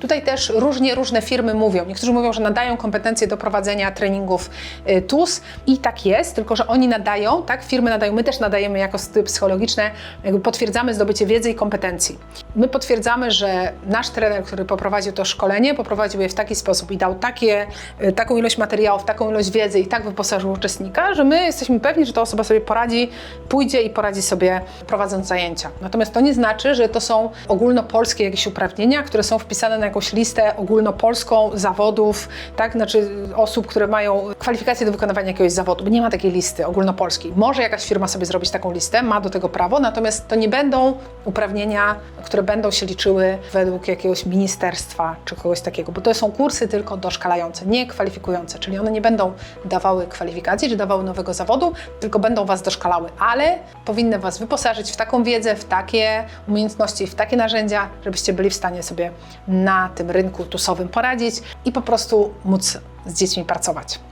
Tutaj też różnie różne firmy mówią. Niektórzy mówią, że nadają kompetencje do prowadzenia treningów y, TUS i tak jest, tylko że oni nadają, tak, firmy nadają, my też nadajemy jako styl psychologiczne, potwierdzamy zdobycie wiedzy i kompetencji. My potwierdzamy, że nasz trener, który poprowadził to szkolenie, poprowadził je w taki sposób i dał takie, y, taką ilość materiałów, taką ilość wiedzy i tak wyposażył uczestnika, że my jesteśmy pewni, że ta osoba sobie poradzi, pójdzie i poradzi sobie prowadząc zajęcia. Natomiast to nie znaczy, że to są ogólnopolskie jakieś uprawnienia, które są wpisane na jakąś listę ogólnopolską zawodów, tak, znaczy osób, które mają kwalifikacje do wykonywania jakiegoś zawodu, bo nie ma takiej listy ogólnopolskiej. Może jakaś firma sobie zrobić taką listę, ma do tego prawo, natomiast to nie będą uprawnienia, które będą się liczyły według jakiegoś ministerstwa czy kogoś takiego, bo to są kursy tylko doszkalające, nie kwalifikujące, czyli one nie będą dawały kwalifikacji czy dawały nowego zawodu, tylko będą Was doszkalały, ale powinny Was wyposażyć w taką wiedzę, w takie umiejętności, w takie narzędzia, żebyście byli w stanie sobie na tym rynku tusowym poradzić i po prostu móc z dziećmi pracować.